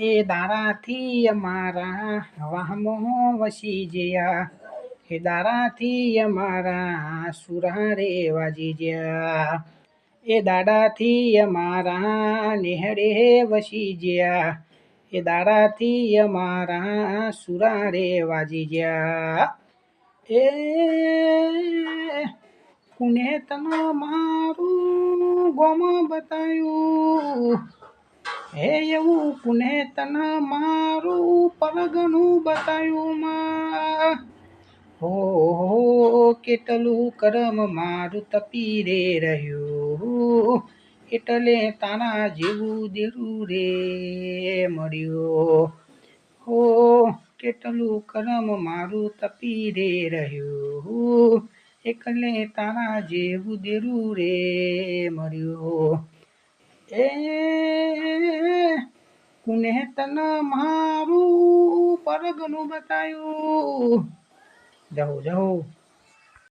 એ દારાથી અમારા વાહમો વસી ગયા એ દારાથી અમારા સુરા રે વાજી ગયા એ દાડાથી અમારા નેહડે વસી ગયા એ દાડાથી અમારા સુરા રે વાજી ગયા એ કુને તન મારું ગોમ બતાયું હે એવું કુને તન મારું પરગણું બતાયું માં. હો હો કેટલું કરમ મારું તપી રે રહ્યું. એટલે તારા જેવું દેરું રે મળ્યું. હો, કેટલું કરમ મારું તપી રે રહ્યું. એટલે તારા જેવું દેરું રે મળ્યું. કુને તન મારું પરગનું બતાયું. જાઓ જાઓ.